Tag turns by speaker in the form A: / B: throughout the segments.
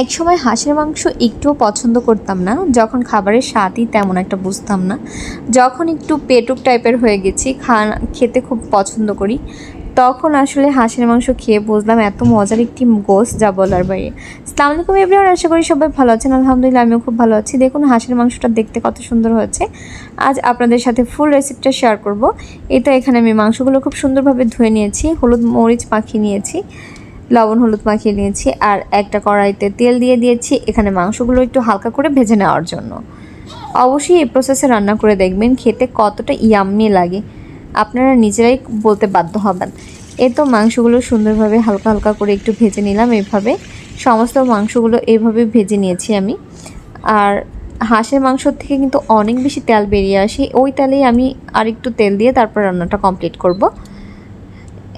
A: এক সময় হাঁসের মাংস একটুও পছন্দ করতাম না, যখন খাবারের স্বাদই তেমন একটা বুঝতাম না। যখন একটু পেটুক টাইপের হয়ে গেছি, খানা, খেতে খুব পছন্দ করি, তখন আসলে হাঁসের মাংস খেয়ে বুঝলাম এত মজার একটি গোস যা বলার বাইরে। সালাম আলাইকুম এভরিওয়ান আশা করি সবাই ভালো আছেন। আলহামদুলিল্লাহ, আমিও খুব ভালো আছি। দেখুন, হাঁসের মাংসটা দেখতে কত সুন্দর হয়েছে। আজ আপনাদের সাথে ফুল রেসিপিটা শেয়ার করব। এটা এখানে আমি মাংসগুলো খুব সুন্দরভাবে ধুয়ে নিয়েছি, হলুদ মরিচ মাখিয়ে নিয়েছি। লবণ, হলুদ মাখিয়ে নিয়েছি আর একটা কড়াইতে তেল দিয়ে দিয়েছি। এখানে মাংসগুলো একটু হালকা করে ভেজে নেওয়ার জন্য। অবশ্যই এই প্রসেসে রান্না করে দেখবেন, খেতে কতটা ইয়াম্মি লাগে। আপনারা নিজেরাই বলতে বাধ্য হবেন। এ তো মাংসগুলো সুন্দরভাবে হালকা হালকা করে একটু ভেজে নিলাম এইভাবে সমস্ত মাংসগুলো এইভাবে ভেজে নিয়েছি আমি। আর হাঁসের মাংস থেকে কিন্তু অনেক বেশি তেল বেরিয়ে আসে। ওই তেলেই আমি আর একটু তেল দিয়ে তারপর রান্নাটা কমপ্লিট করব।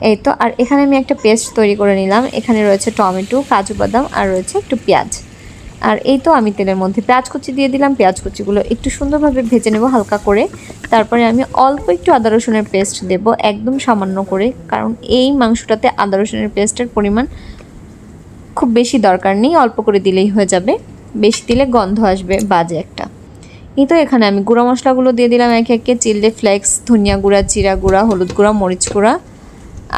A: এই তো, আর এখানে আমি একটা পেস্ট তৈরি করে নিলাম। এখানে রয়েছে টমেটো, কাজু বাদাম, আর রয়েছে একটু পেঁয়াজ। আর এই তো আমি তেলের মধ্যে পেঁয়াজ কুচি দিয়ে দিলাম। পেঁয়াজ কুচিগুলো একটু সুন্দরভাবে ভেজে নেব হালকা করে। তারপরে আমি অল্প একটু আদা রসুনের পেস্ট দেব, একদম সামান্য করে, কারণ এই মাংসটাতে আদা রসুনের পেস্টের পরিমাণ খুব বেশি দরকার নেই, অল্প করে দিলেই হয়ে যাবে। বেশি দিলে গন্ধ আসবে, বাজে একটা। এই তো এখানে আমি গুঁড়া মশলাগুলো দিয়ে দিলাম একে একে চিল্লে ফ্লেক্স, ধনিয়া গুঁড়া, জিরা গুঁড়া, হলুদ গুঁড়া, মরিচ গুঁড়া।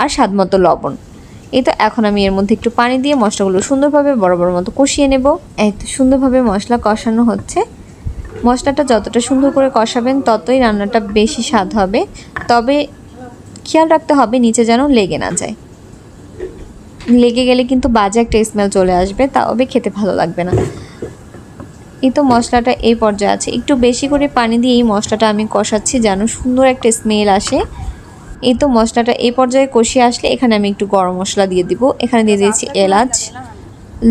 A: আর স্বাদ মতো লবণ। এই তো এখন আমি এর মধ্যে একটু পানি দিয়ে মশলাগুলো সুন্দরভাবে বড় বড় মতো কষিয়ে নেব। এই তো সুন্দরভাবে মশলা কষানো হচ্ছে। মশলাটা যতটা সুন্দর করে কষাবেন, ততই রান্নাটা বেশি স্বাদ হবে। তবে খেয়াল রাখতে হবে, নিচে যেন লেগে না যায়। লেগে গেলে কিন্তু বাজে একটা স্মেল চলে আসবে, তবে খেতে ভালো লাগবে না। এই তো মশলাটা এই পর্যায়ে আছে। একটু বেশি করে পানি দিয়ে এই মশলাটা আমি কষাচ্ছি, যেন সুন্দর একটা স্মেল আসে। এই তো মশলাটা এই পর্যায়ে কষিয়ে আসলে এখানে আমি একটু গরম মশলা দিয়ে দিব। এখানে দিয়ে দিয়েছি এলাচ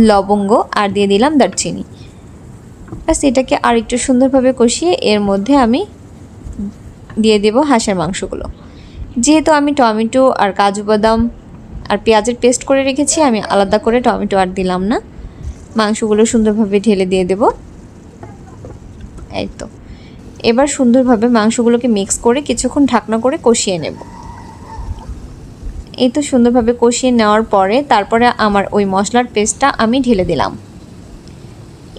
A: লবঙ্গ আর দিয়ে দিলাম দারচিনি। ব্যাস এটাকে আর একটু সুন্দরভাবে কষিয়ে এর মধ্যে আমি দিয়ে দেব হাঁসের মাংসগুলো। যেহেতু আমি টমেটো আর কাজু বাদাম আর পেঁয়াজের পেস্ট করে রেখেছি আমি আলাদা করে টমেটো আর দিলাম না। মাংসগুলো সুন্দরভাবে ঢেলে দিয়ে দেব। এই তো। এবার সুন্দরভাবে মাংসগুলোকে মিক্স করে কিছুক্ষণ ঢাকনা করে কষিয়ে নেব। এই তো সুন্দরভাবে কষিয়ে নেওয়ার পরে তারপরে আমার ওই মশলার পেস্টটা আমি ঢেলে দিলাম।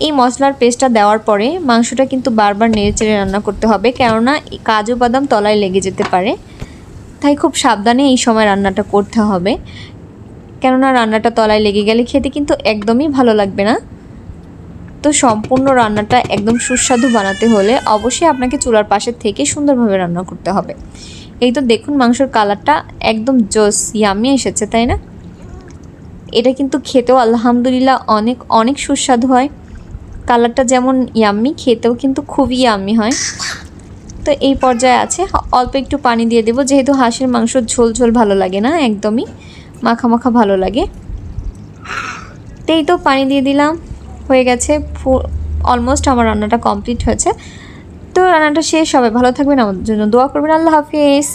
A: এই মশলার পেস্টটা দেওয়ার পরে মাংসটা কিন্তু বারবার নেড়ে চেড়ে রান্না করতে হবে, কেননা কাজু বাদাম তলায় লেগে যেতে পারে। তাই খুব সাবধানে এই সময় রান্নাটা করতে হবে। কেননা রান্নাটা তলায় লেগে গেলে খেতে কিন্তু একদমই ভালো লাগবে না। তো সম্পূর্ণ রান্নাটা একদম সুস্বাদু বানাতে হলে অবশ্যই আপনাকে চুলার পাশে থেকে সুন্দরভাবে রান্না করতে হবে। এই তো দেখুন মাংসের কালারটা একদম জোস ইয়ামি এসেছে, তাই না? এটা কিন্তু খেতেও আলহামদুলিল্লাহ অনেক অনেক সুস্বাদু হয়। কালারটা যেমন ইয়াম্মি খেতেও কিন্তু খুবই ইয়াম্মি হয়। তো এই পর্যায়ে আছে, অল্প একটু পানি দিয়ে দেবো, যেহেতু হাঁসের মাংস ঝোল ঝোল ভালো লাগে না, একদমই মাখা মাখা ভালো লাগে। তো এই তো পানি দিয়ে দিলাম, হয়ে গেছে অলমোস্ট আমার রান্নাটা কমপ্লিট হয়েছে। রান্নাটা শেষ হবে। ভালো থাকবেন আমাদের জন্য দোয়া করবেন। আল্লাহ হাফিজ।